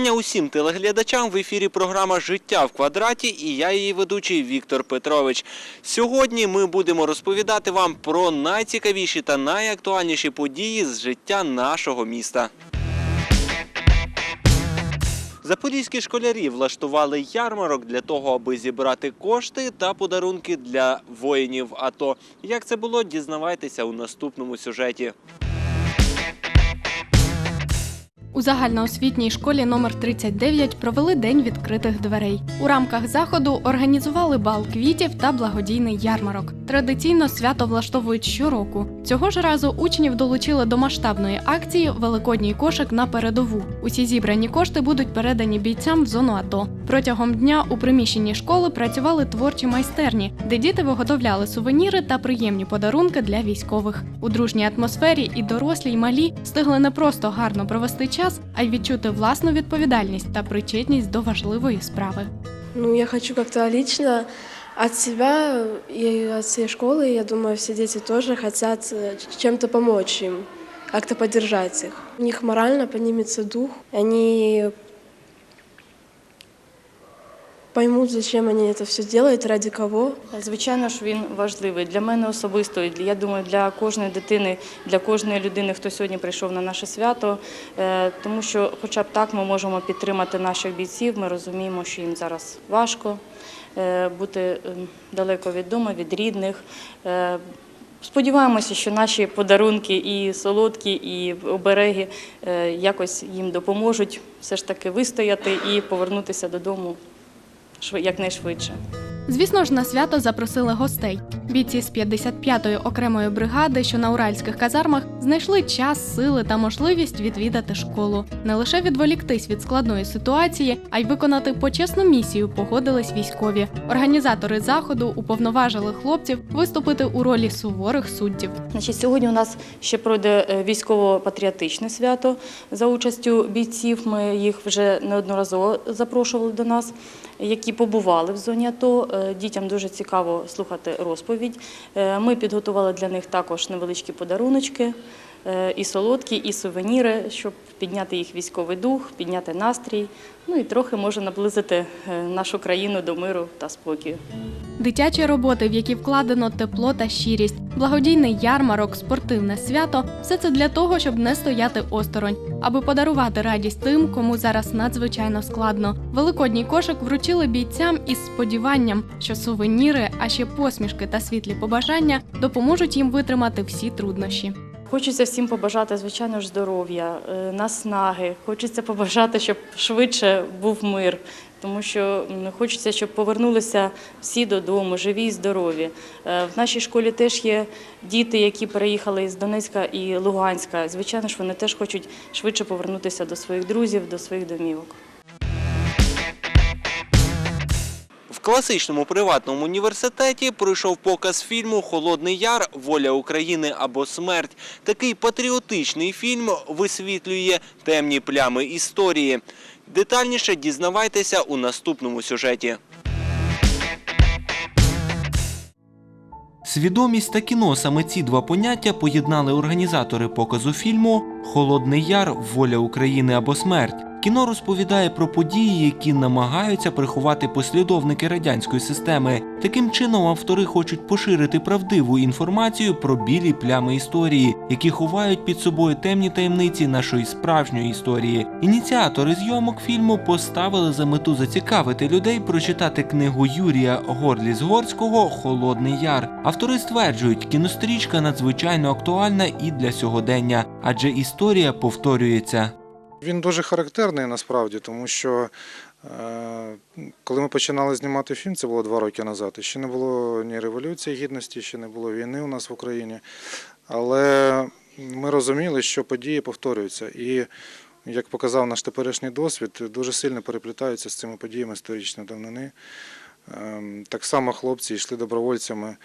Вітання усім телеглядачам в ефірі програма Життя в квадраті і я її ведучий Віктор Петрович. Сьогодні ми будемо розповідати вам про найцікавіші та найактуальніші події з життя нашого міста. Запорізькі школярі влаштували ярмарок для того, аби зібрати кошти та подарунки для воїнів. АТО. як це було, дізнавайтеся у наступному сюжеті. У загальноосвітній школі номер 39 провели день відкритих дверей. У рамках заходу організували бал квітів та благодійний ярмарок. Традиційно свято влаштовують щороку. Цього ж разу учнів долучили до масштабної акції Великодній кошик на передову. Усі зібрані кошти будуть передані бійцям в зону АТО. Протягом дня у приміщенні школи працювали творчі майстерні, де діти виготовляли сувеніри та приємні подарунки для військових. У дружній атмосфері і дорослі, й малі встигли не просто гарно провести час, а й відчути власну відповідальність та причетність до важливої справи. Ну, я хочу как-то лично от себя и от всей школы, я думаю, все дети тоже хотят э, чем-то помочь им, как-то поддержать их. У них морально поднимется дух, они поймут, зачем они это все делают, ради кого. Звичайно ж, він важливий для мене особисто. і Я думаю, для кожної дитини, для кожної людини, хто сьогодні прийшов на наше свято, Е, тому що, хоча б так, ми можемо підтримати наших бійців. Ми розуміємо, що їм зараз важко е, бути е, далеко від дому, від рідних. Е, Сподіваємося, що наші подарунки і солодкі, і обереги е, якось їм допоможуть все ж таки вистояти і повернутися додому шви- якнайшвидше. Звісно ж, на свято запросили гостей. Бійці з 55-ї окремої бригади, що на уральських казармах, знайшли час, сили та можливість відвідати школу. Не лише відволіктись від складної ситуації, а й виконати почесну місію погодились військові. Організатори заходу уповноважили хлопців виступити у ролі суворих суддів. Значить, сьогодні у нас ще пройде е, військово-патріотичне свято за участю бійців. Ми їх вже неодноразово запрошували до нас, які побували в зоні АТО. Е, Дітям дуже цікаво слухати розповідь. Е, Ми підготували для них також невеличкі подаруночки. Е, І солодкі, і сувеніри, щоб підняти їх військовий дух, підняти настрій, ну і трохи може наблизити е, нашу країну до миру та спокою. Дитячі роботи, в які вкладено тепло та щирість, благодійний ярмарок, спортивне свято все це для того, щоб не стояти осторонь, аби подарувати радість тим, кому зараз надзвичайно складно. Великодній кошик вручили бійцям із сподіванням, що сувеніри, а ще посмішки та світлі побажання допоможуть їм витримати всі труднощі. Хочеться всім побажати, звичайно здоров'я, е, наснаги. Хочеться побажати, щоб швидше був мир, тому що хочеться, щоб повернулися всі додому, живі і здорові. Е, В нашій школі теж є діти, які переїхали із Донецька і Луганська. Звичайно ж, вони теж хочуть швидше повернутися до своїх друзів, до своїх домівок. Класичному приватному університеті пройшов показ фільму Холодний Яр Воля України або смерть. Такий патріотичний фільм висвітлює темні плями історії. Детальніше дізнавайтеся у наступному сюжеті. Свідомість та кіно саме ці два поняття поєднали організатори показу фільму Холодний Яр Воля України або смерть. Кіно розповідає про події, які намагаються приховати послідовники радянської системи. Таким чином автори хочуть поширити правдиву інформацію про білі плями історії, які ховають під собою темні таємниці нашої справжньої історії. Ініціатори зйомок фільму поставили за мету зацікавити людей прочитати книгу Юрія Горліс-Горського Холодний Яр. Автори стверджують, кінострічка надзвичайно актуальна і для сьогодення, адже історія повторюється. Він дуже характерний насправді, тому що е, коли ми починали знімати фільм, це було два роки назад. і Ще не було ні революції гідності, ще не було війни у нас в Україні. Але ми розуміли, що події повторюються. І як показав наш теперішній досвід, дуже сильно переплітаються з цими подіями історичної давнини. Ем, Так само хлопці йшли добровольцями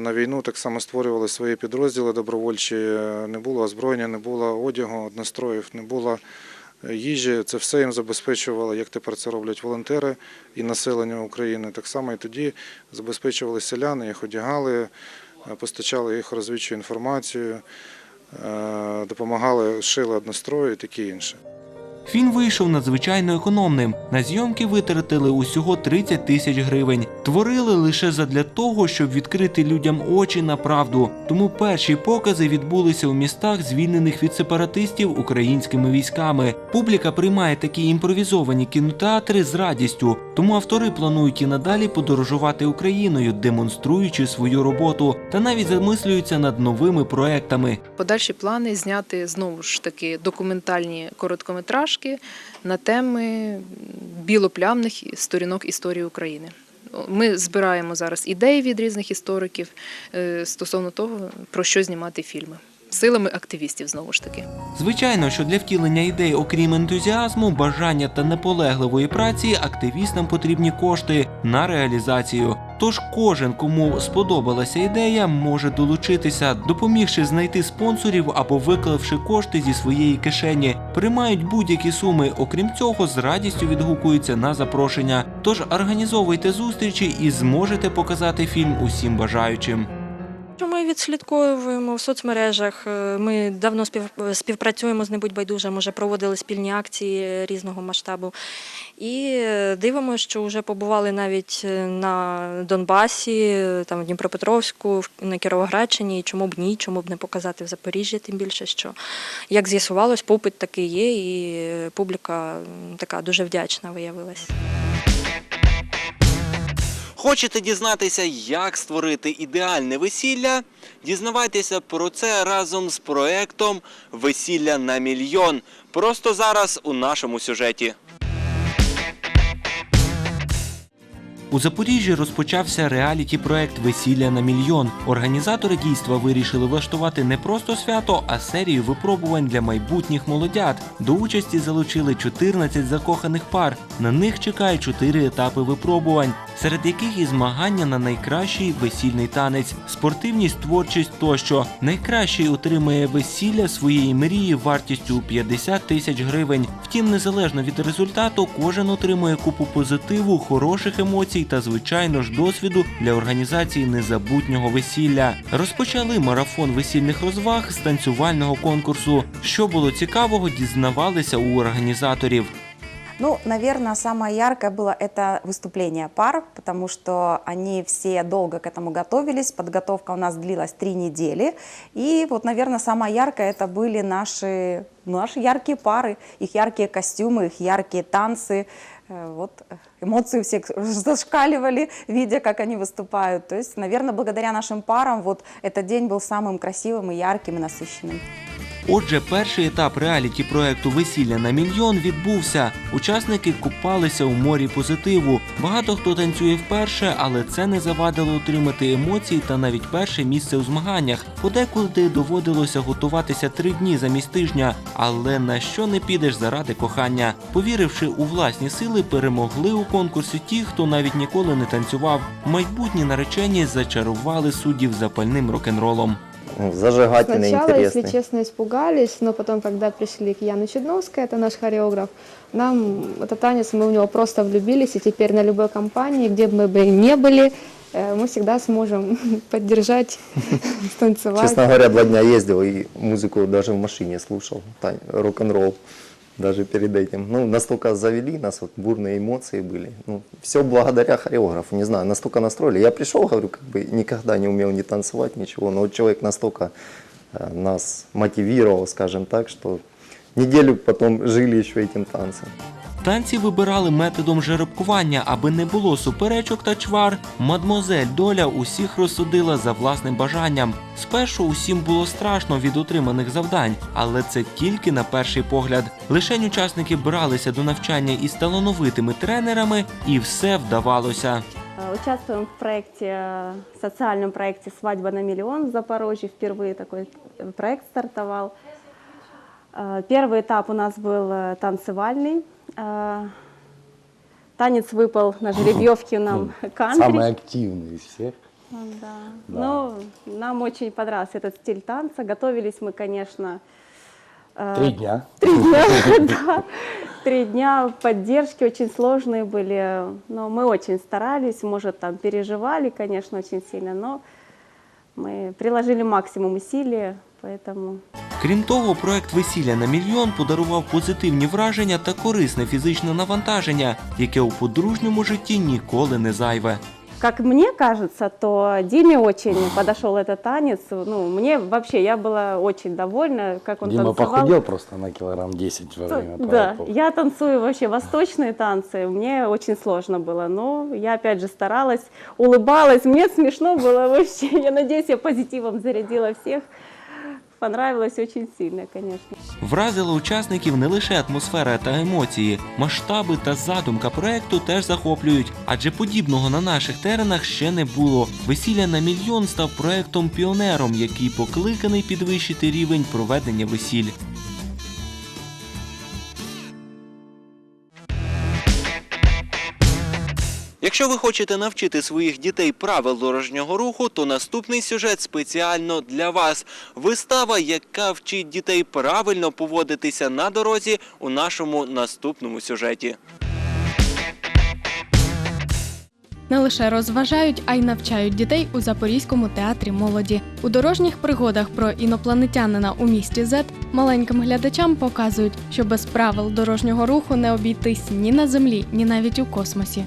на війну, так само створювали свої підрозділи добровольчі. Е, Не було озброєння, не було одягу, одностроїв, не було е, їжі. Це все їм забезпечувало, як тепер це роблять волонтери і населення України. Так само і тоді забезпечували селяни, їх одягали, е, постачали їх розвідчу інформацію, е, допомагали, шили однострої і таке інше. Фільм вийшов надзвичайно економним. На зйомки витратили усього 30 тисяч гривень. Творили лише задля того, щоб відкрити людям очі на правду. Тому перші покази відбулися у містах, звільнених від сепаратистів українськими військами. Публіка приймає такі імпровізовані кінотеатри з радістю. Тому автори планують і надалі подорожувати Україною, демонструючи свою роботу, та навіть замислюються над новими проектами. Подальші плани зняти знову ж таки документальні короткометражки на теми білоплямних сторінок історії України. Ми збираємо зараз ідеї від різних істориків е, стосовно того, про що знімати фільми. Силами активістів знову ж таки. Звичайно, що для втілення ідей, окрім ентузіазму, бажання та наполегливої праці, активістам потрібні кошти на реалізацію. Тож кожен, кому сподобалася ідея, може долучитися, допомігши знайти спонсорів або виклавши кошти зі своєї кишені. Приймають будь-які суми. Окрім цього, з радістю відгукуються на запрошення. Тож організовуйте зустрічі і зможете показати фільм усім бажаючим. Ми відслідковуємо в соцмережах. е, Ми давно спів, співпрацюємо з «Не будь байдужим, вже проводили спільні акції різного масштабу. І е, дивимося, що вже побували навіть е, на Донбасі, там в Дніпропетровську, на Кіровоградщині. Чому б ні, чому б не показати в Запоріжжі, тим більше, що як з'ясувалось, попит такий є, і публіка така дуже вдячна виявилась. Хочете дізнатися, як створити ідеальне весілля? Дізнавайтеся про це разом з проектом Весілля на мільйон. Просто зараз у нашому сюжеті. У Запоріжжі розпочався реаліті-проект Весілля на мільйон. Організатори дійства вирішили влаштувати не просто свято, а серію випробувань для майбутніх молодят. До участі залучили 14 закоханих пар. На них чекають 4 етапи випробувань, серед яких і змагання на найкращий весільний танець, спортивність, творчість тощо. Найкращий отримає весілля своєї мрії вартістю у 50 тисяч гривень. Втім, незалежно від результату, кожен отримує купу позитиву, хороших емоцій та, звичайно ж, досвіду для організації незабутнього весілля. Розпочали марафон весільних розваг з танцювального конкурсу. Що було цікавого, дізнавалися у організаторів. Ну, наверное, самое яркое было это выступление пар, потому что они все долго к этому готовились. Подготовка у нас длилась три недели. И вот, наверное, самое яркое это были наши, наши яркие пары, их яркие костюмы, их яркие танцы. Э, Вот э, эмоции всех зашкаливали, видя, как они выступают. То есть, наверное, благодаря нашим парам вот этот день был самым красивым и ярким и насыщенным. Отже, перший етап реаліті проекту Весілля на мільйон відбувся. Учасники купалися у морі позитиву. Багато хто танцює вперше, але це не завадило отримати емоції та навіть перше місце у змаганнях. Подекуди доводилося готуватися три дні замість тижня. Але на що не підеш заради кохання? Повіривши у власні сили, перемогли у конкурсі ті, хто навіть ніколи не танцював. Майбутні наречені зачарували суддів запальним рок-н-ролом Ну, Зажигательный, Сначала, если интересный. честно, испугались, но потом, когда пришли к Яну Чудновской, это наш хореограф, нам этот танец, мы в него просто влюбились, и теперь на любой компании, где бы мы бы не были, э, мы всегда сможем поддержать, станцевать. Честно говоря, два дня ездил и музыку даже в машине слушал, тань- рок-н-ролл Даже перед этим. Ну, настолько завели нас, вот бурные эмоции были. Ну, все благодаря хореографу, не знаю, настолько настроили. Я пришел, говорю, как бы никогда не умел ни танцевать, ничего, но вот человек настолько э, нас мотивировал, скажем так, что неделю потом жили еще этим танцем. Танці вибирали методом жеребкування, аби не було суперечок та чвар. Мадмозель доля усіх розсудила за власним бажанням. Спершу усім було страшно від отриманих завдань, але це тільки на перший погляд. Лишень учасники бралися до навчання із талановитими тренерами, і все вдавалося. Э, Участвуем в проекте, э, социальном проекте «Свадьба на миллион» в Запорожье. Впервые такой э, проект стартовал. Э, Первый этап у нас был э, танцевальный. Э, Танец выпал на жеребьевке нам кантри. Самый активный из всех. Да. Да. Ну, нам очень понравился этот стиль танца. Готовились мы, конечно, э, Три дня. Три дня, да. Три дня поддержки очень сложные были, но мы очень старались, может, там переживали, конечно, очень сильно, но мы приложили максимум усилий, Поэтому Крім того, проект Весілля на мільйон подарував позитивні враження та корисне фізичне навантаження, яке у подружньому житті ніколи не зайве. Как мне кажется, то Диме очень подошел этот танец. Ну, мне вообще, я была очень довольна, как он Дима танцевал. похудел просто на килограмм 10 во время Да, проектов. я танцую вообще восточные танцы, мне очень сложно было, но я опять же старалась, улыбалась, мне смешно было вообще, я надеюсь, я позитивом зарядила всех, понравилось очень сильно, конечно. Вразила учасників не лише атмосфера та емоції, масштаби та задумка проекту теж захоплюють, адже подібного на наших теренах ще не було. Весілля на мільйон став проектом піонером, який покликаний підвищити рівень проведення весіль. Якщо ви хочете навчити своїх дітей правил дорожнього руху, то наступний сюжет спеціально для вас. Вистава, яка вчить дітей правильно поводитися на дорозі у нашому наступному сюжеті. Не лише розважають, а й навчають дітей у Запорізькому театрі молоді. У дорожніх пригодах про інопланетянина у місті Зет маленьким глядачам показують, що без правил дорожнього руху не обійтись ні на землі, ні навіть у космосі.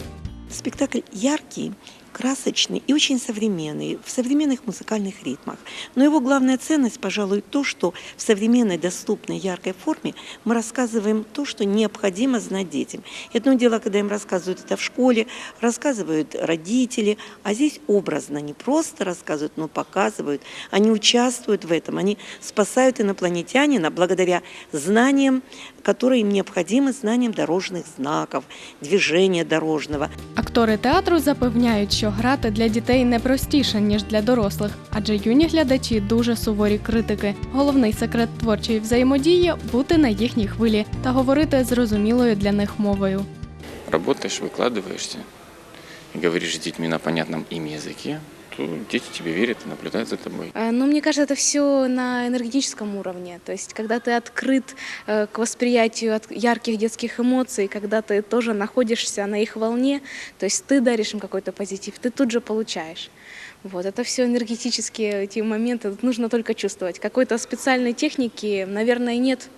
Спектакль яркий, красочный и очень современный, в современных музыкальных ритмах. Но его главная ценность, пожалуй, то, что в современной, доступной, яркой форме мы рассказываем то, что необходимо знать детям. И одно дело, когда им рассказывают это в школе, рассказывают родители, а здесь образно, не просто рассказывают, но показывают. Они участвуют в этом, они спасают инопланетянина благодаря знаниям, которые им необходимы, знаниям дорожных знаков, движения дорожного. Актори театру запевняють, що грати для дітей не простіше, ніж для дорослих, адже юні глядачі дуже суворі критики. Головний секрет творчої взаємодії бути на їхній хвилі та говорити зрозумілою для них мовою. работаешь, выкладываешься, и говоришь с детьми на понятном им языке, То дети тебе верят и наблюдают за тобой. Э, Ну, мне кажется, это все на энергетическом уровне. То есть, когда ты открыт э, к восприятию ярких детских эмоций, когда ты тоже находишься на их волне, то есть ты даришь им какой-то позитив, ты тут же получаешь. Вот, это все энергетические эти моменты, нужно только чувствовать. Какой-то специальной техники, наверное, нет,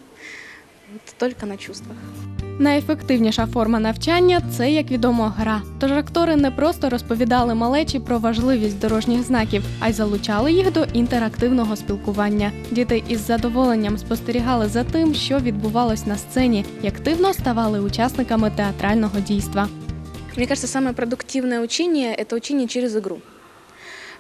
Это только на чувствах. Найефективніша форма навчання це, як відомо, гра. Тож актори не просто розповідали малечі про важливість дорожніх знаків, а й залучали їх до інтерактивного спілкування. Діти із задоволенням спостерігали за тим, що відбувалось на сцені, і активно ставали учасниками театрального дійства. Мне кажется, самое продуктивное учение – это учение через игру.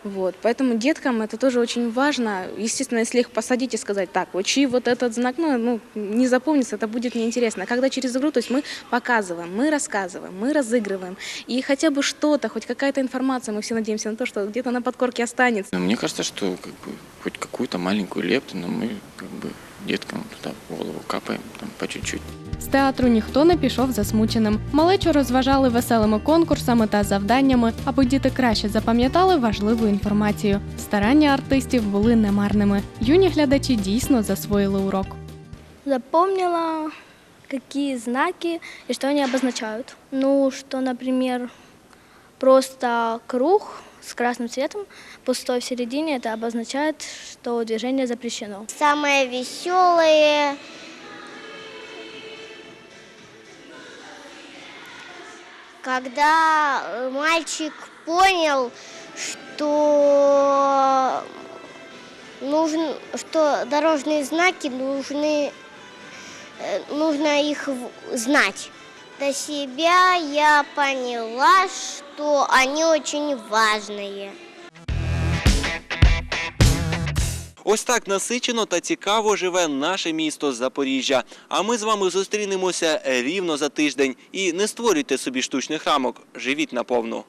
Вот, поэтому деткам это тоже очень важно. Естественно, если их посадить и сказать, так, учи вот этот знак, ну, ну не запомнится, это будет неинтересно. Когда через игру, то есть мы показываем, мы рассказываем, мы разыгрываем. И хотя бы что-то, хоть какая-то информация, мы все надеемся на то, что где-то на подкорке останется. Мне кажется, что как бы, хоть какую-то маленькую лепту, но мы как бы деткам туда в голову капаем там, по чуть-чуть. З театру ніхто не пішов засмученим. Малечу розважали веселими конкурсами та завданнями, аби діти краще запам'ятали важливу інформацію. Старання артистів були немарними. Юні глядачі дійсно засвоїли урок. Запомнила, какие знаки и что они обозначают. Ну, что, например, просто круг с красным цветом, пустой в середине, это обозначает, что движение запрещено. Самое веселое когда э, мальчик понял, что нужен, что дорожные знаки нужны, э, нужно их знать. Для себя я поняла, что они очень важные. Ось так насичено та цікаво живе наше місто Запоріжжя. А ми з вами зустрінемося рівно за тиждень. І не створюйте собі штучних рамок, живіть наповну.